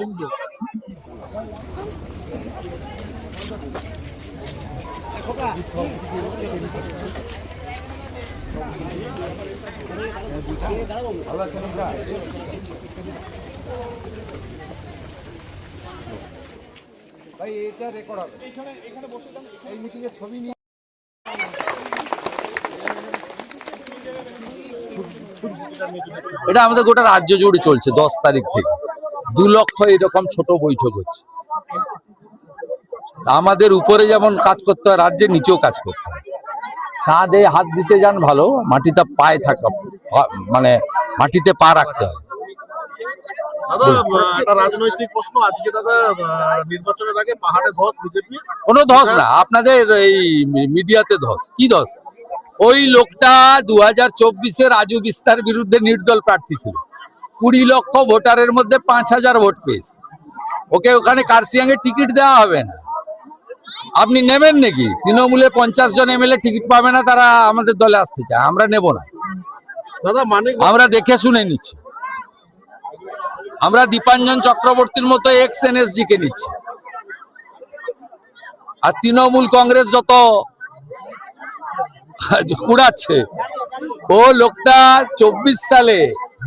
লিখবে ভাই এটা রেকর্ড হবে। এই মিটিং এর ছবি নিয়ে এটা আমাদের গোটা রাজ্য জুড়ে চলছে দশ তারিখ থেকে। দু লক্ষ এরকম ছোট বৈঠক হচ্ছে। আমাদের উপরে যেমন কাজ করতে হয় রাজ্যে নিচেও কাজ করতে হয়। ছাদে হাত দিতে যান ভালো মাটিতে পায়ে থাকা মানে মাটিতে পা রাখতে হয়। দাদা আহ, একটা রাজনৈতিক প্রশ্ন। আজকে দাদা নির্বাচনের আগে পাহাড়ে ধস বিজেপি? কোনো ধস না আপনাদের এই মিডিয়াতে ধস। কি ধস? ওই লোকটা দু হাজার চব্বিশে রাজু বিস্তার বিরুদ্ধে নির্দল প্রার্থী ছিল। কুড়ি লক্ষ ভোটারের মধ্যে পাঁচ হাজার ভোট পেয়েছে। ওকে ওখানে কার্সিয়াঙ্গে টিকিট দেওয়া হবে না। আপনি নেবেন নাকি? তৃণমূলে পঞ্চাশ জন এমএলএ টিকিট পাবে না তারা আমাদের দলে আসতে চায়। আমরা নেব না। দাদা মানিক আমরা দেখে শুনে নিচ্ছি। আমরা দীপাঞ্জন চক্রবর্তীর মতো এক্স এনএসজি কে নিচ্ছি। আর তৃণমূল কংগ্রেস যত কুড়াচ্ছে। ও লোকটা চব্বিশ সালে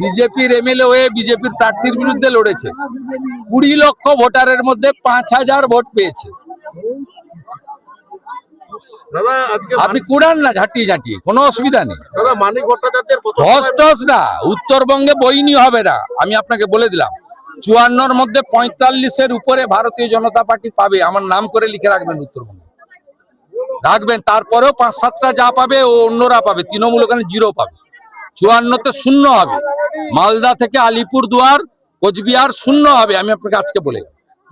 বিজেপির এমএলএ হয়ে বিজেপির প্রার্থীর বিরুদ্ধে লড়েছে। কুড়ি লক্ষ ভোটারের মধ্যে পাঁচ হাজার ভোট পেয়েছে। আপনি কুড়ান না ঝাঁটিয়ে ঝাঁটিয়ে। কোনো অসুবিধা নেই। ধস টস না উত্তরবঙ্গে বইনি হবে না। আমি আপনাকে বলে দিলাম চুয়ান্নর মধ্যে পঁয়তাল্লিশের উপরে ভারতীয় জনতা পার্টি পাবে। আমার নাম করে লিখে রাখবেন উত্তরবঙ্গে। রাখবেন তারপরেও পাঁচ সাতটা যা পাবে ও অন্যরা পাবে তৃণমূল ওখানে জিরো পাবে। চুয়ান্নতে শূন্য হবে। মালদা থেকে আলিপুর দুয়ার কোচবিহার শূন্য হবে আমি আপনাকে আজকে বলে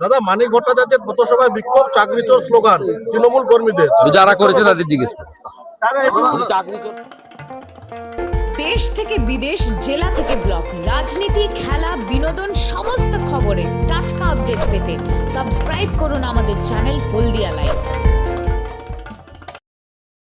দাদা মানিক ভট্টাচার্যের পথসভায় বিক্ষোভ চাকরি চোর স্লোগান তৃণমূল কর্মীদের। যারা করেছে তাদের জিজ্ঞেস চাকরি চোর। দেশ থেকে বিদেশ জেলা থেকে ব্লক রাজনীতি খেলা বিনোদন সমস্ত খবরে টাটকা আপডেট পেতে সাবস্ক্রাইব করুন আমাদের চ্যানেল হলদিয়া লাইভ